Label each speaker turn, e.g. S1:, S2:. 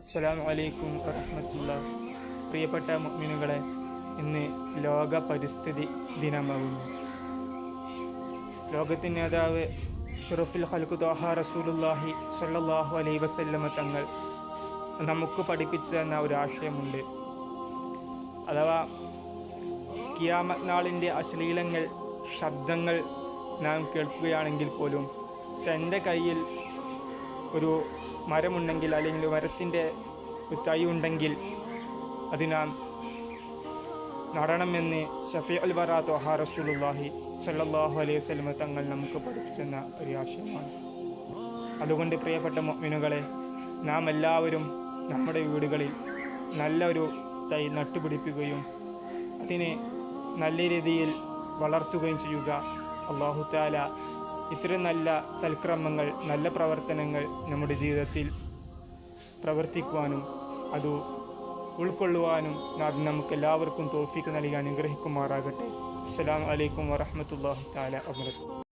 S1: അസ്സലാമു അലൈക്കും വറഹമത്തുള്ള പ്രിയപ്പെട്ട മുഅ്മിനുകളെ ഇന്ന് ലോക പരിസ്ഥിതി ദിനമാകുന്നു. ലോകത്തിന്റെ നേതാവ് ഷുറഫുൽ ഹൽക്കു തോഹ റസൂലുല്ലാഹി സ്വല്ലല്ലാഹു അലൈ വസല്ലമ തങ്ങൾ നമുക്ക് പഠിപ്പിച്ചു തന്ന ഒരു ആശയമുണ്ട്. അഥവാ കിയാമത്ത് നാളിന്റെ അശ്ലീലങ്ങൾ ശബ്ദങ്ങൾ നാം കേൾക്കുകയാണെങ്കിൽ പോലും തന്റെ കയ്യിൽ ഒരു മരമുണ്ടെങ്കിൽ അല്ലെങ്കിൽ മരത്തിന്റെ തൈ ഉണ്ടെങ്കിൽ അത് നാം നടണമെന്ന് ഷഫി അൽ വറാ തൊഹ റസൂലുല്ലാഹി സല്ലാഹു അലൈഹി സ്വലമ തങ്ങൾ നമുക്ക് പഠിപ്പിച്ചെന്ന ഒരു ആശയമാണ്. അതുകൊണ്ട് പ്രിയപ്പെട്ട മുഅ്മിനുകളെ നാം എല്ലാവരും നമ്മുടെ വീടുകളിൽ നല്ലൊരു തൈ നട്ടുപിടിപ്പിക്കുകയും അതിനെ നല്ല രീതിയിൽ വളർത്തുകയും ചെയ്യുക. അള്ളാഹു താല ഇത്തരം നല്ല സൽക്രമങ്ങൾ നല്ല പ്രവർത്തനങ്ങൾ നമ്മുടെ ജീവിതത്തിൽ പ്രവർത്തിക്കുവാനും അത് ഉൾക്കൊള്ളുവാനും നാഥ് നമുക്ക് എല്ലാവർക്കും തോഫിക്ക് നൽകി അനുഗ്രഹിക്കുമാറാകട്ടെ. അസ്സലാമു വലൈക്കും വറഹ്മത്തുള്ളാഹി താല വബറകാതുഹു.